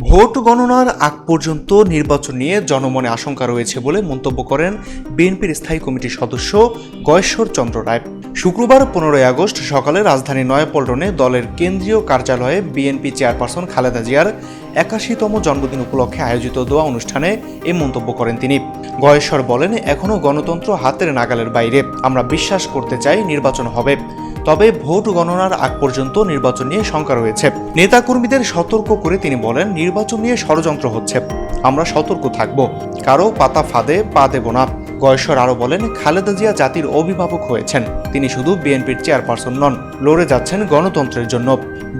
Vote গণনার আগ পর্যন্ত নির্বাচন নিয়ে জনমনে আশঙ্কা রয়েছে বলে মন্তব্য করেন বিএনপির স্থায়ী কমিটির সদস্য গয়েশ্বর চন্দ্র রায়। শুক্রবার পনেরোই আগস্ট সকালে রাজধানী নয়াপল্টনে দলের কেন্দ্রীয় কার্যালয়ে বিএনপি চেয়ারপারসন খালেদা জিয়ার একাশিতম জন্মদিন উপলক্ষে আয়োজিত দোয়া অনুষ্ঠানে এ মন্তব্য করেন তিনি। গয়েশ্বর বলেন এখনও গণতন্ত্র হাতের নাগালের বাইরে। আমরা বিশ্বাস করতে চাই নির্বাচন হবে। তবে ভোট গণনার আগ পর্যন্ত নির্বাচন নিয়ে শঙ্কা রয়েছে। নেতাকর্মীদের সতর্ক করে তিনি বলেন, নির্বাচন নিয়ে ষড়যন্ত্র হচ্ছে। আমরা সতর্ক থাকব। কারও পাতা ফাঁদে, পা দেব না। গয়েশ্বর আরও বলেন, খালেদা জিয়া জাতির অভিভাবক হয়েছেন। তিনি শুধু বিএনপির চেয়ারপারসন নন, লড়ে যাচ্ছেন গণতন্ত্রের জন্য।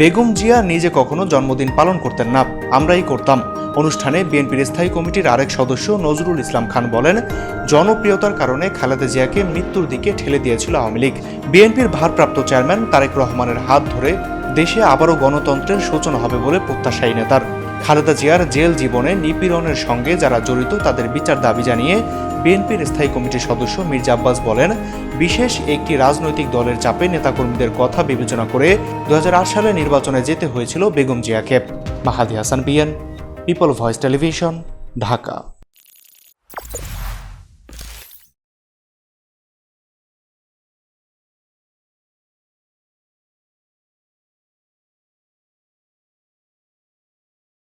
বেগম জিয়া নিজে কখনো জন্মদিন পালন করতেন না, আমরাই করতাম। অনুষ্ঠানে বিএনপির স্থায়ী কমিটির আরেক সদস্য নজরুল ইসলাম খান বলেন, জনপ্রিয়তার কারণে খালেদা জিয়াকে মৃত্যুর দিকে ঠেলে দিয়েছিল আওয়ামী লীগ। বিএনপির ভারপ্রাপ্ত চেয়ারম্যান তারেক রহমানের হাত ধরে দেশে আবারও গণতন্ত্রের সূচনা হবে বলে প্রত্যাশায়ী নেতার। খালেদা জিয়ার জেল জীবনে নিপীড়নের সঙ্গে যারা জড়িত তাদের বিচার দাবি জানিয়ে বিএনপির স্থায়ী কমিটির সদস্য মির্জা আব্বাস বলেন, বিশেষ একটি রাজনৈতিক দলের চাপে নেতাকর্মীদের কথা বিবেচনা করে দু হাজার আট সালে নির্বাচনে যেতে হয়েছিল বেগম জিয়াকে। Mahadi Hasan, BN, people voice television, Dhaka.